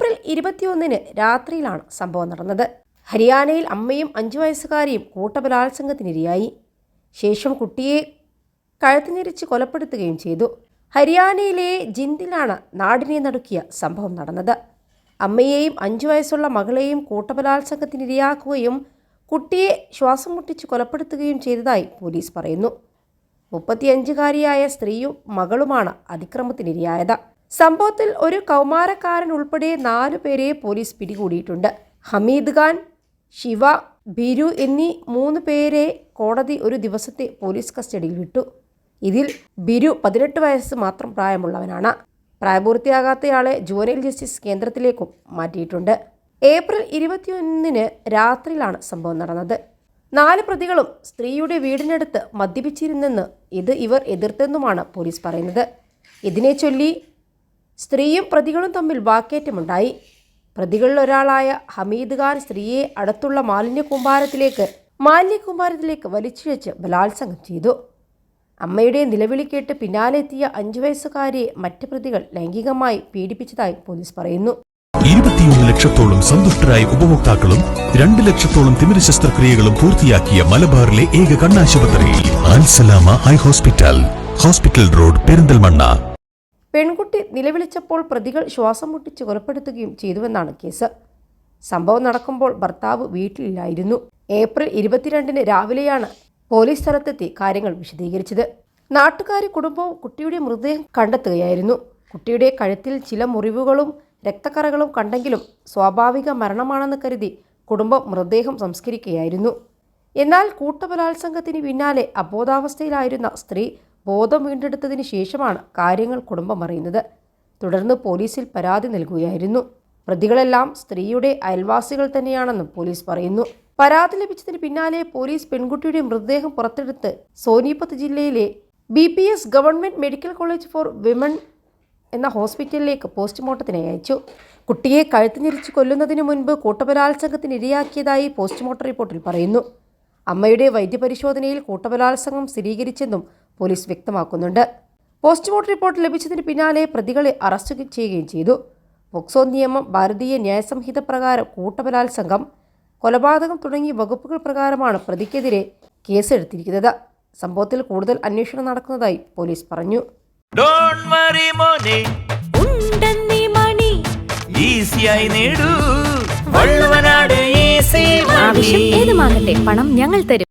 April ഇരുപത്തിയൊന്നിന് രാത്രിയിലാണ് സംഭവം നടന്നത്. ഹരിയാനയിൽ അമ്മയും അഞ്ചു വയസ്സുകാരിയും കൂട്ടബലാത്സംഗത്തിനിരയായി. ശേഷം കുട്ടിയെ കഴുത്തിനിരിച്ച് കൊലപ്പെടുത്തുകയും ചെയ്തു. ഹരിയാനയിലെ ജിന്ദിലാണ് നാടിനെ നടുക്കിയ സംഭവം നടന്നത്. അമ്മയെയും അഞ്ചു വയസ്സുള്ള മകളെയും കൂട്ടബലാത്സംഗത്തിനിരയാക്കുകയും കുട്ടിയെ ശ്വാസം മുട്ടിച്ച് കൊലപ്പെടുത്തുകയും ചെയ്തതായി പോലീസ് പറയുന്നു. മുപ്പത്തിയഞ്ചുകാരിയായ സ്ത്രീയും മകളുമാണ് അതിക്രമത്തിനിരയായത്. സംഭവത്തിൽ ഒരു കൗമാരക്കാരൻ ഉൾപ്പെടെ നാലു പേരെ പോലീസ് പിടികൂടിയിട്ടുണ്ട്. ഹമീദ് ഖാൻ ശിവ ബിരു എന്നീ മൂന്ന് പേരെ കോടതി ഒരു ദിവസത്തെ പോലീസ് കസ്റ്റഡിയിൽ വിട്ടു. ഇതിൽ ബിരു പതിനെട്ട് വയസ്സ് മാത്രം പ്രായമുള്ളവനാണ്. പ്രായപൂർത്തിയാകാത്തയാളെ ജുവനൈൽ ജസ്റ്റിസ് കേന്ദ്രത്തിലേക്കും മാറ്റിയിട്ടുണ്ട്. ഏപ്രിൽ ഇരുപത്തിയൊന്നിന് രാത്രിയിലാണ് സംഭവം നടന്നത്. നാല് പ്രതികളും സ്ത്രീയുടെ വീടിനടുത്ത് മദ്യപിച്ചിരുന്നെന്ന് ഇത് ഇവർ എതിർത്തെന്നുമാണ് പോലീസ് പറയുന്നത്. ഇതിനെ ചൊല്ലി സ്ത്രീയും പ്രതികളും തമ്മിൽ വാക്കേറ്റമുണ്ടായി. പ്രതികളിൽ ഒരാളായ ഹമീദ് ഖാൻ സ്ത്രീയെ അടുത്തുള്ള മാലിന്യ കൂമ്പാരത്തിലേക്ക് മാലിന്യ കൂമ്പാരത്തിലേക്ക് വലിച്ചിഴച്ച് ബലാത്സംഗം ചെയ്തു. അമ്മയുടെ നിലവിളി കേട്ട് പിന്നാലെ എത്തിയ അഞ്ചു വയസ്സുകാരിയെ മറ്റ് പ്രതികൾ ലൈംഗികമായി പീഡിപ്പിച്ചതായി പോലീസ് പറയുന്നു. ഇരുപത്തിയൊന്ന് ലക്ഷത്തോളം സന്തുഷ്ടരായ ഉപഭോക്താക്കളും രണ്ട് ലക്ഷത്തോളം തിമിര ശസ്ത്രക്രിയകളും പൂർത്തിയാക്കിയ മലബാറിലെ ഏക കണ്ണാശുപത്രി eye hospital hospital road Perinthalmanna. പെൺകുട്ടി നിലവിളിച്ചപ്പോൾ പ്രതികൾ ശ്വാസം മുട്ടിച്ച് കൊലപ്പെടുത്തുകയും ചെയ്തുവെന്നാണ് കേസ്. സംഭവം നടക്കുമ്പോൾ ഭർത്താവ് വീട്ടിലില്ലായിരുന്നു. ഏപ്രിൽ ഇരുപത്തിരണ്ടിന് രാവിലെയാണ് പോലീസ് സ്ഥലത്തെത്തി കാര്യങ്ങൾ വിശദീകരിച്ചത്. നാട്ടുകാരി കുടുംബവും കുട്ടിയുടെ മൃതദേഹം കണ്ടെത്തുകയായിരുന്നു. കുട്ടിയുടെ കഴുത്തിൽ ചില മുറിവുകളും രക്തക്കറകളും കണ്ടെങ്കിലും സ്വാഭാവിക മരണമാണെന്ന് കരുതി കുടുംബം മൃതദേഹം സംസ്കരിക്കുകയായിരുന്നു. എന്നാൽ കൂട്ടബലാത്സംഗത്തിന് പിന്നാലെ അബോധാവസ്ഥയിലായിരുന്ന സ്ത്രീ ബോധം വീണ്ടെടുത്തതിന് ശേഷമാണ് കാര്യങ്ങൾ കുടുംബം അറിയുന്നത്. തുടർന്ന് പോലീസിൽ പരാതി നൽകുകയായിരുന്നു. പ്രതികളെല്ലാം സ്ത്രീയുടെ അയൽവാസികൾ തന്നെയാണെന്നും പോലീസ് പറയുന്നു. പരാതി ലഭിച്ചതിന് പിന്നാലെ പോലീസ് പെൺകുട്ടിയുടെ മൃതദേഹം പുറത്തെടുത്ത് സോനിപത്ത് ജില്ലയിലെ B P S government medical college for women എന്ന ഹോസ്പിറ്റലിലേക്ക് പോസ്റ്റ്മോർട്ടത്തിനായി അയച്ചു. കുട്ടിയെ കഴുത്തിഞ്ഞിരിച്ച് കൊല്ലുന്നതിന് മുൻപ് കൂട്ടബലാത്സംഗത്തിന് ഇരയാക്കിയതായി പോസ്റ്റ്മോർട്ടം റിപ്പോർട്ടിൽ പറയുന്നു. അമ്മയുടെ വൈദ്യപരിശോധനയിൽ കൂട്ടബലാത്സംഗം സ്ഥിരീകരിച്ചെന്നും പോലീസ് വ്യക്തമാക്കുന്നുണ്ട്. പോസ്റ്റ്മോർട്ടം റിപ്പോർട്ട് ലഭിച്ചതിന് പിന്നാലെ പ്രതികളെ അറസ്റ്റ് ചെയ്യുകയും ചെയ്തു. പോക്സോ നിയമം ഭാരതീയ ന്യായസംഹിത പ്രകാരം കൂട്ടബലാത്സംഗം കൊലപാതകം തുടങ്ങിയ വകുപ്പുകൾ പ്രകാരമാണ് പ്രതിക്കെതിരെ കേസെടുത്തിരിക്കുന്നത്. സംഭവത്തിൽ കൂടുതൽ അന്വേഷണം നടക്കുന്നതായി പോലീസ് പറഞ്ഞു. ഡോണ്ട് വറി മോനെ. ഉണ്ടെന്നീ മണി. ഈസിയായി നേടൂ. വള്ളുവനാട് ഈസി ആവശ്യം ഏതുമാകട്ടെ പണം ഞങ്ങൾ തരും.